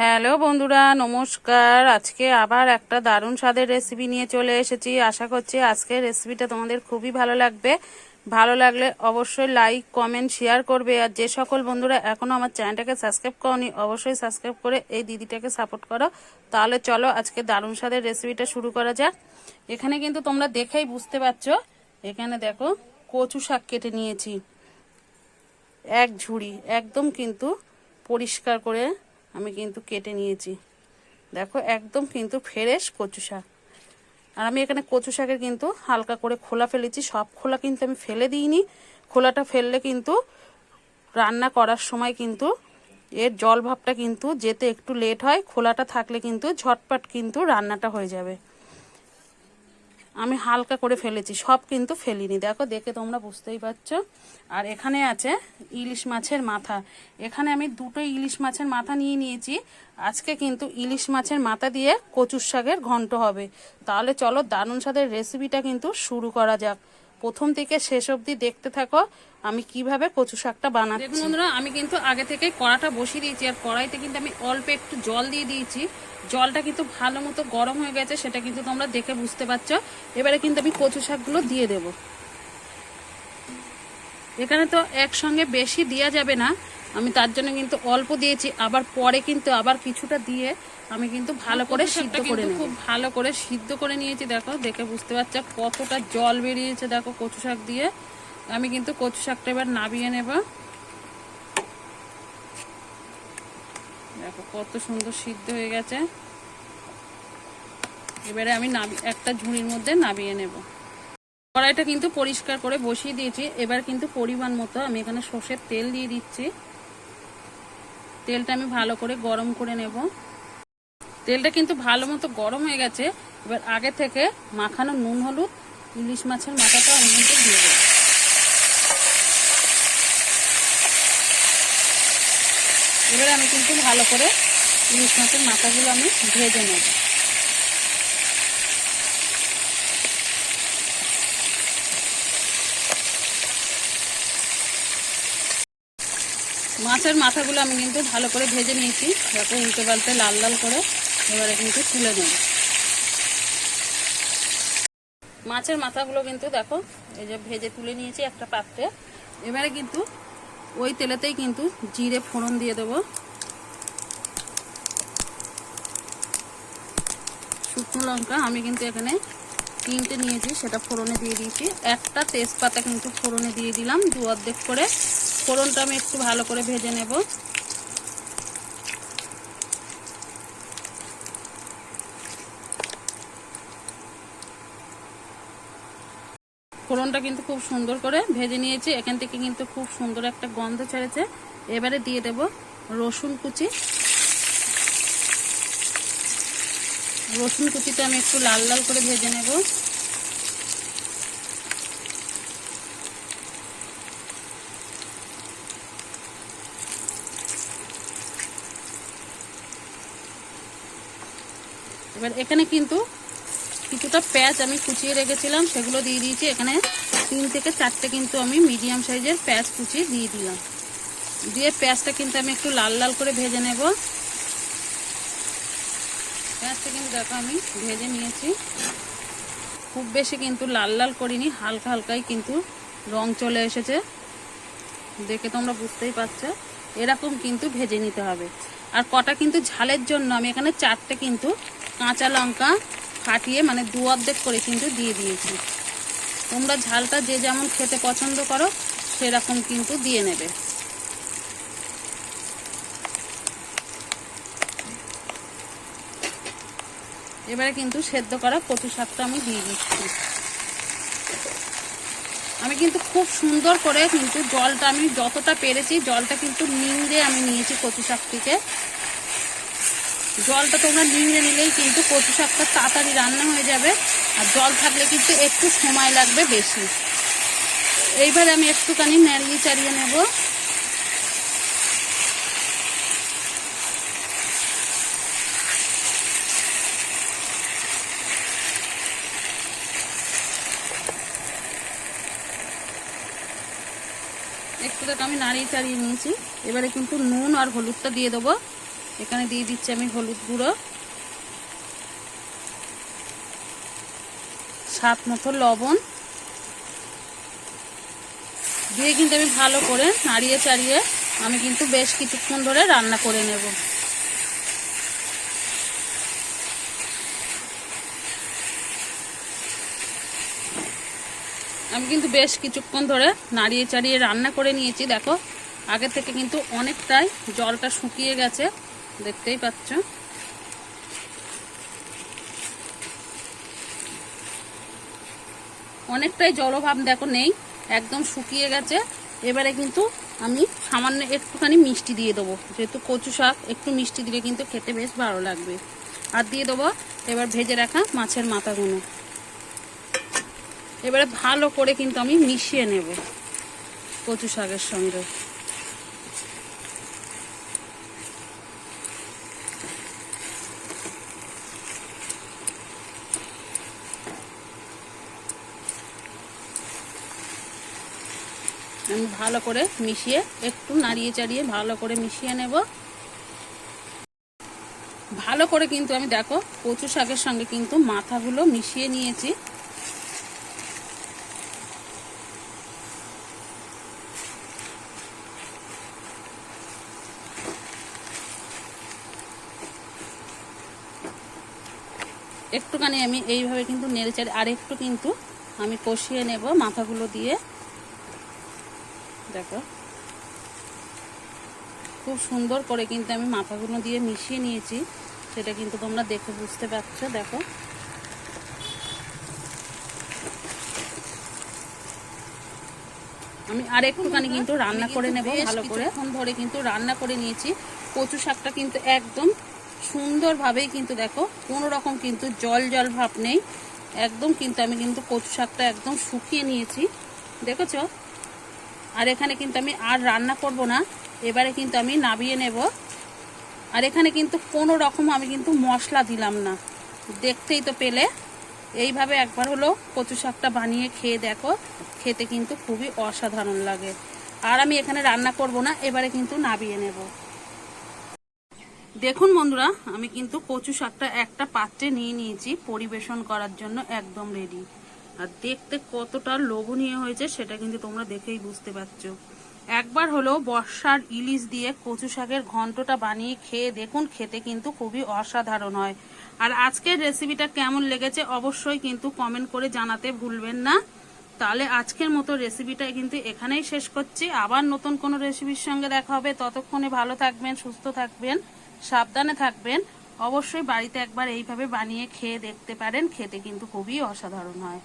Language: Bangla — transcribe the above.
হ্যালো বন্ধুরা, নমস্কার। আজকে আবার একটা দারুণ স্বাদের রেসিপি নিয়ে চলে এসেছি। আশা করছি আজকের রেসিপিটা তোমাদের খুবই ভালো লাগবে। ভালো লাগলে অবশ্যই লাইক কমেন্ট শেয়ার করবে। আর যে সকল বন্ধুরা এখনও আমার চ্যানেলটাকে সাবস্ক্রাইব করনি, অবশ্যই সাবস্ক্রাইব করে এই দিদিটাকে সাপোর্ট করো। তাহলে চলো আজকে দারুণ স্বাদের রেসিপিটা শুরু করা যাক। এখানে কিন্তু তোমরা দেখেই বুঝতে পারছ। এখানে দেখো, কচু শাক কেটে নিয়েছি। এক ঝুড়ি, একদম কিন্তু পরিষ্কার করে আমি কিন্তু কেটে নিয়েছি। দেখো, একদম কিন্তু ফ্রেশ কচু শাক। আর আমি এখানে কচু শাকের কিন্তু হালকা করে খোলা ফেলেছি। সব খোলা কিন্তু আমি ফেলে দিইনি। খোলাটা ফেললে কিন্তু রান্না করার সময় কিন্তু এর জল ভাবটা কিন্তু যেতে একটু লেট হয়। খোলাটা থাকলে কিন্তু ঝটপট কিন্তু রান্নাটা হয়ে যাবে। আমি হালকা করে ফেলেছি, সব কিন্তু ফেলিনি। দেখো, দেখে তোমরা বুঝতেই পারছ। আর এখানে আছে ইলিশ মাছের মাথা। এখানে আমি দুটো ইলিশ মাছের মাথা নিয়ে নিয়েছি। আজকে কিন্তু ইলিশ মাছের মাথা দিয়ে কচুর শাকের ঘন্ট হবে। তাহলে চলো দারুণ স্বাদের রেসিপিটা কিন্তু শুরু করা যাক। প্রথম থেকে শেষ অবধি দেখতে থাকো, আমি কীভাবে কচু শাকটা বানাচ্ছি। দেখুন বন্ধুরা, আমি কিন্তু আগে থেকে কড়াটা বসিয়ে দিয়েছি, আর কড়াইতে কিন্তু আমি অল্প একটু জল দিয়ে দিয়েছি। জলটা কিন্তু ভালো মতো গরম হয়ে গেছে, সেটা কিন্তু তোমরা দেখে বুঝতে পারছ। এবারে কিন্তু আমি কচু শাকগুলো দিয়ে দেব। এখানে তো একসঙ্গে বেশি দেওয়া যাবে না। আমি তার জন্য কিন্তু অল্প দিয়েছি আবার পরে কিন্তু আবার কিছুটা দিয়ে আমি কিন্তু ভালো করে সিদ্ধ করে খুব ভালো করে সিদ্ধ করে নিয়েছি দেখো দেখে বুঝতে পারছ কতটা জল বেরিয়েছে দেখো কচু শাক দিয়ে। আমি কিন্তু কচু শাকটা এবার নাবিয়ে নেব। দেখো কত সুন্দর সিদ্ধ হয়ে গেছে। এবারে আমি একটা ঝুড়ির মধ্যে নাবিয়ে নেব। কড়াইটা কিন্তু পরিষ্কার করে বসিয়ে দিয়েছি। এবার কিন্তু পরিমাণ মতো আমি এখানে সর্ষের তেল দিয়ে দিচ্ছি। তেলটা আমি ভালো করে গরম করে নেব। তেলটা কিন্তু ভালো মতো গরম হয়ে গেছে। এবার আগে থেকে মাখানো নুন, হলুদ, ইলিশ মাছের মাথাটা আমি কিন্তু দিয়ে দেবো। এবার আমি কিন্তু ভালো করে ইলিশ মাছের মাথাগুলো আমি ভেজে নেব। মাছের মাথাগুলো আমি কিন্তু ভালো করে ভেজে নিয়েছি, যাতে উল্টে পাল্টে লাল লাল করে এবারে কিন্তু তুলে নেব। মাছের মাথাগুলো কিন্তু দেখো, এই যে ভেজে তুলে নিয়েছি একটা পাত্রে। এবারে কিন্তু ওই তেলেতেই কিন্তু জিরে ফোড়ন দিয়ে দেবো। শুকনো লঙ্কা আমি কিন্তু এখানে তিনটে নিয়েছি, সেটা ফোড়নে দিয়ে দিয়েছি। একটা তেজপাতা কিন্তু ফোড়নে দিয়ে দিলাম, দু অর্ধেক করে। ফোড়নটা আমি একটু ভালো করে ভেজে নেব। ফোড়নটা কিন্তু খুব সুন্দর করে ভেজে নিয়েছি। এখান থেকে কিন্তু খুব সুন্দর একটা গন্ধ ছেড়েছে। এবারে দিয়ে দেব রসুন কুচি। রসুন কুচিটা আমি একটু লাল লাল করে ভেজে নেব। এবার এখানে কিন্তু কিছুটা পেঁয়াজ আমি কুচিয়ে রেখেছিলাম, সেগুলো দিয়ে দিয়েছি। এখানে তিন থেকে চারটে কিন্তু আমি মিডিয়াম সাইজের পেঁয়াজ কুচিয়ে দিয়ে দিলাম। দিয়ে পেঁয়াজটা কিন্তু আমি একটু লাল লাল করে ভেজে নেব। পেঁয়াজটা কিন্তু দেখো আমি ভেজে নিয়েছি। খুব বেশি কিন্তু লাল লাল করিনি, হালকা হালকাই কিন্তু রং চলে এসেছে। দেখে তোমরা বুঝতেই পারছ, এরকম কিন্তু ভেজে নিতে হবে। আর কটা কিন্তু ঝালের জন্য আমি এখানে চারটে কিন্তু কাঁচা লঙ্কা ফাটিয়ে মানে দু অর্ধেক করে কিন্তু দিয়ে দিয়েছি। তোমরা ঝালটা যে যেমন খেতে পছন্দ করো, সেরকম কিন্তু দিয়ে নেবে। এবারে কিন্তু সেদ্ধ করা কচু শাকটা আমি দিয়ে দিচ্ছি। আমি কিন্তু খুব সুন্দর করে কিন্তু জলটা আমি যতটা পেরেছি, জলটা কিন্তু নিংড়ে আমি নিয়েছি কচু শাক থেকে। জলটা তোমরা নিংড়ে নিলেই কিন্তু কচু শাকটা তাড়াতাড়ি রান্না হয়ে যাবে। আর জল থাকলে কিন্তু একটু সময় লাগবে বেশি। এইবার আমি একটুখানি ন্যাড়িয়ে চাড়িয়ে নেব। একটু আমি নাড়িয়ে চাড়িয়ে নিয়েছি। এবারে কিন্তু নুন আর হলুদটা দিয়ে দেবো। এখানে দিয়ে দিচ্ছি আমি হলুদ গুঁড়ো। স্বাদ মতো লবণ। দিয়ে কিন্তু আমি ভালো করে নাড়িয়ে চাড়িয়ে আমি কিন্তু বেশ কিছুক্ষণ ধরে রান্না করে নেব। আমি কিন্তু বেশ কিছুক্ষণ ধরে নাড়িয়ে চাড়িয়ে রান্না করে নিয়েছি, দেখো। আগে থেকে কিন্তু অনেকটাই জলটা শুকিয়ে গেছে। দেখতেই পাচ্ছ। অনেকটাই জলভাব দেখো নেই, একদম শুকিয়ে গেছে। এবারে কিন্তু আমি সামান্য একটুখানি মিষ্টি দিয়ে দেবো। যেহেতু কচু শাক, একটু মিষ্টি দিলে কিন্তু খেতে বেশ ভালো লাগবে। আর দিয়ে দেবো এবার ভেজে রাখা মাছের মাথাগুলো। এবারে ভালো করে কিন্তু আমি মিশিয়ে নেব কচু শাকের সঙ্গে। আমি ভালো করে মিশিয়ে একটু নাড়িয়ে চাড়িয়ে ভালো করে মিশিয়ে নেব। ভালো করে কিন্তু আমি দেখো কচু শাকের সঙ্গে কিন্তু মাথাগুলো মিশিয়ে নিয়েছি। একটুখানি আমি এইভাবে কিন্তু নেড়ে চাড়ে আর একটু কিন্তু আমি কষিয়ে নেব মাথাগুলো দিয়ে। দেখো। খুব সুন্দর করে কিন্তু আমি মাথাগুলো দিয়ে মিশিয়ে নিয়েছি। সেটা কিন্তু তোমরা দেখে বুঝতে পারছ দেখো। আমি আর একটুখানি কিন্তু রান্না করে নেব ভালো করে। এখন ধরে কিন্তু রান্না করে নিয়েছি। কচু শাকটা কিন্তু একদম সুন্দরভাবেই কিন্তু দেখো কোনো রকম কিন্তু জল জল ভাব নেই। একদম কিন্তু আমি কিন্তু কচু শাকটা একদম শুকিয়ে নিয়েছি। দেখেছ? আর এখানে কিন্তু আমি আর রান্না করব না। এবারে কিন্তু আমি নাবিয়ে নেব। আর এখানে কিন্তু কোনো রকম আমি কিন্তু মশলা দিলাম না। দেখতেই তো পেলে। এইভাবে একবার হলো কচু শাকটা বানিয়ে খেয়ে দেখো। খেতে কিন্তু খুবই অসাধারণ লাগে। আর আমি এখানে রান্না করব না, এবারে কিন্তু নাবিয়ে নেব। দেখুন বন্ধুরা, আমি কিন্তু কচু শাকটা একটা পাত্রে নিয়ে নিয়েছি পরিবেশন করার জন্য একদম রেডি আর দেখতে কতটা লোভনীয় হয়েছে সেটা কিন্তু তোমরা দেখেই বুঝতে পারছ। একবার হলো বর্ষার ইলিশ দিয়ে কচু শাকের ঘন্টটা বানিয়ে খেয়ে দেখুন, খেতে কিন্তু খুবই অসাধারণ হয়। আর আজকের রেসিপিটা কেমন লেগেছে অবশ্যই কিন্তু কমেন্ট করে জানাতে ভুলবেন না। তাহলে আজকের মতো রেসিপিটা কিন্তু এখানেই শেষ করছি। আবার নতুন কোনো রেসিপির সঙ্গে দেখা হবে। ততক্ষণে ভালো থাকবেন, সুস্থ থাকবেন, সাবধানে থাকবেন। অবশ্যই বাড়িতে একবার এইভাবে বানিয়ে খেয়ে দেখতে পারেন, খেতে কিন্তু খুবই অসাধারণ হয়।